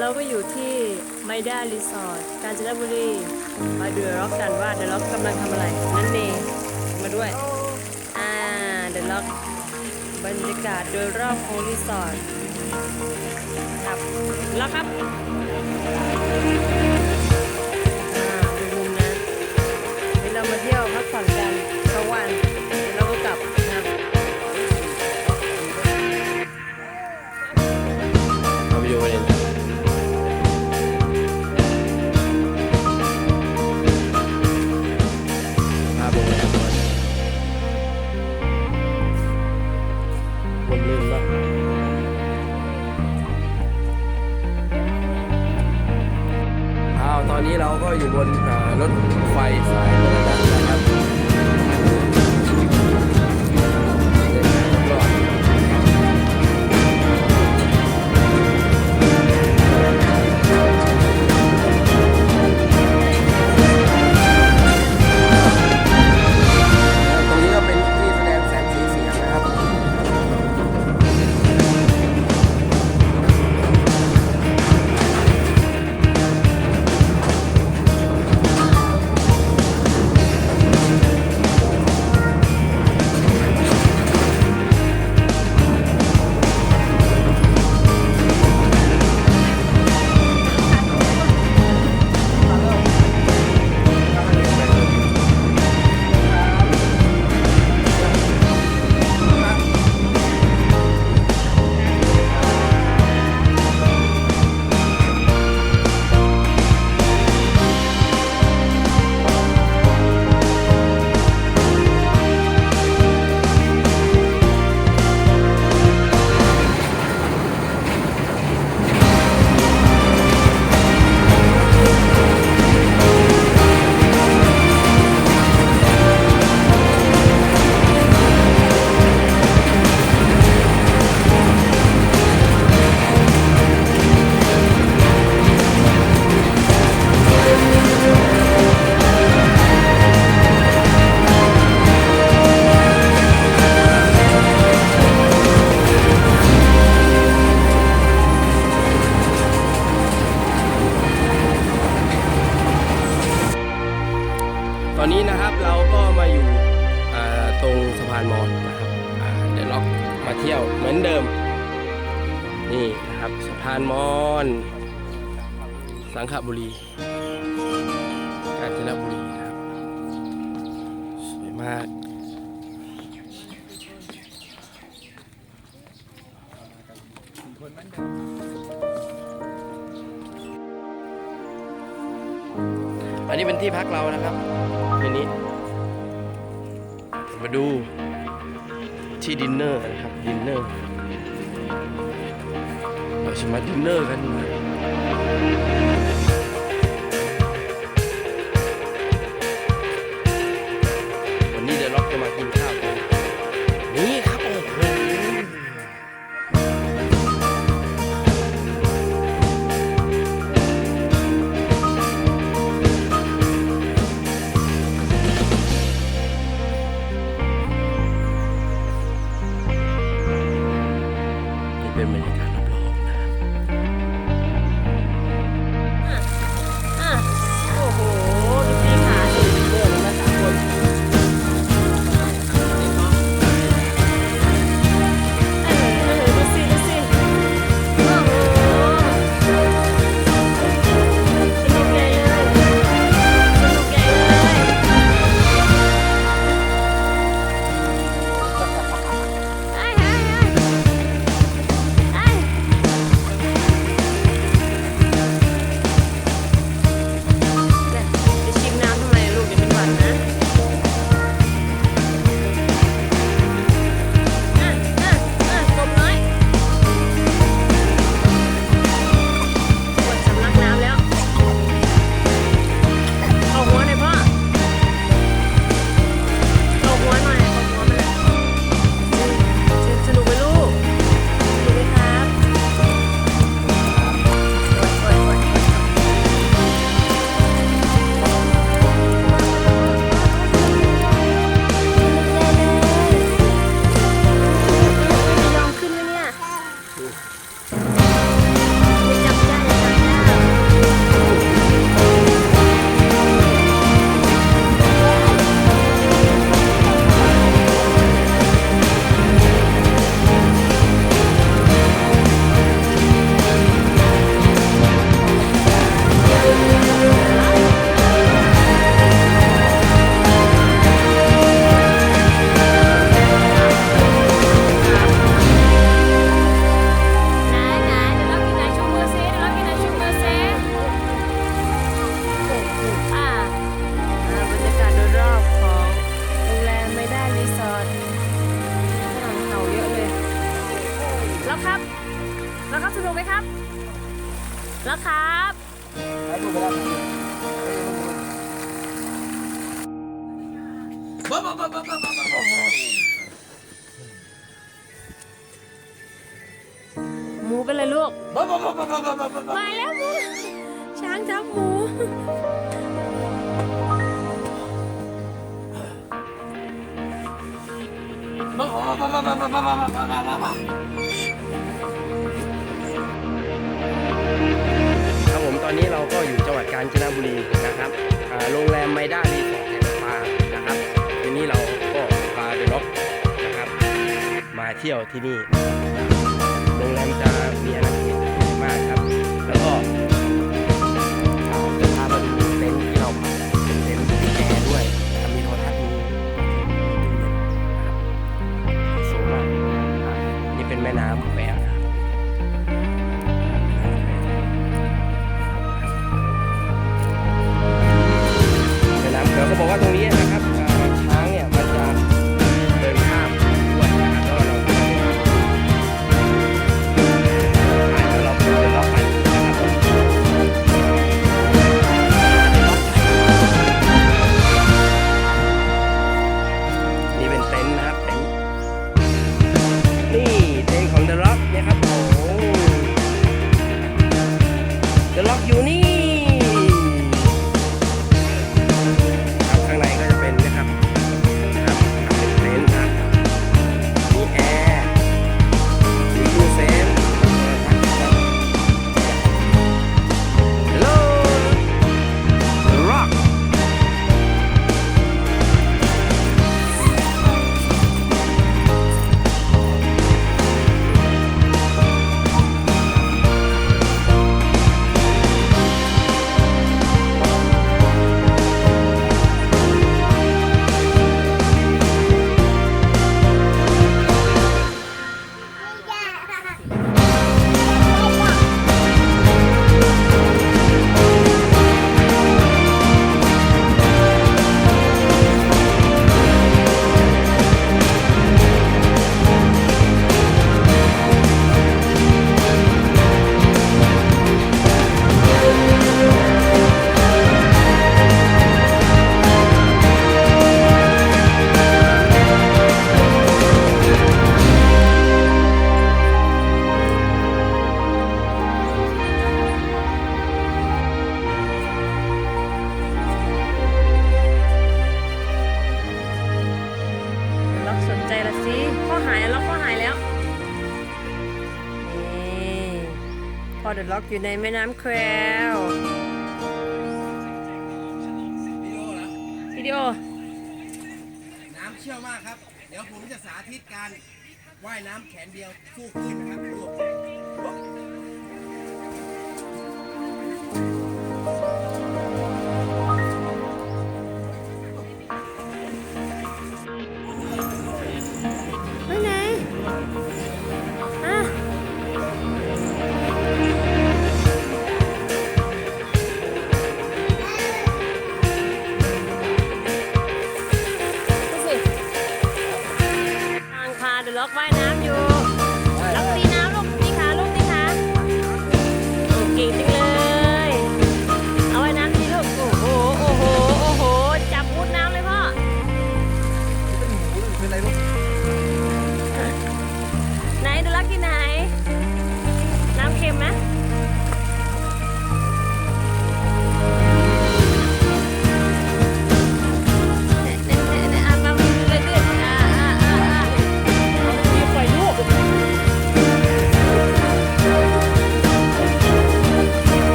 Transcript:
เราก็อยู่ที่ไมด้ารีสอร์ทกาญจนบุรี มาดูเดอะล็อกกันว่าเดอะล็อกกำลังทำอะไร นั่นเองมาด้วย อ่าเดอะล็อกบรรยากาศโดยรอบของรีสอร์ทครับแล้วครับอ่าดูมุมนั้นเดี๋ยวเรามาเที่ยว อนนี้เราก็อยู่บนรถไฟสายมรณะานมอญสังขบุรี กาญจนบุรีครับ สวยมากอันนี้เป็นที่พักเรานะครับทีนี้ มาดูที่ดินเนอร์นะครับ ดินเนอร์ เราจะมาดินเนอร์กันนะวันนี้ แล้วครับ แล้วครับสนุกไหมครับ แล้วครับไปดูบ้าบ้าบ้าบ้าบ้าบ้าบ้าหมูเป็นไรลูกบ้าบ้าบ้าบ้าบ้าบ้าบ้ามาแล้วหมูช้างจับหมูบ้าบ้าบ้าบ้าบ้าบ้าบ้าบ้าบ้า ครับผมตอนนี้เราก็อยู่จังหวัดกาญจนบุรีนะครับโรงแรมไมด้ารีสอร์ทแอนด์สปานะครับทีนี้เราก็พาเดล็อกนะครับ มาเที่ยวที่นี่โรงแรมจะมีอาณาเขต เดอะล็อกอยู่ในแม่น้ำแคววิดีโอเหรอวิดีโอ น้ำเชี่ยวมากครับ เดี๋ยวผมจะสาธิตการว่ายน้ำแขนเดียวสู้ขึ้นนะครับดู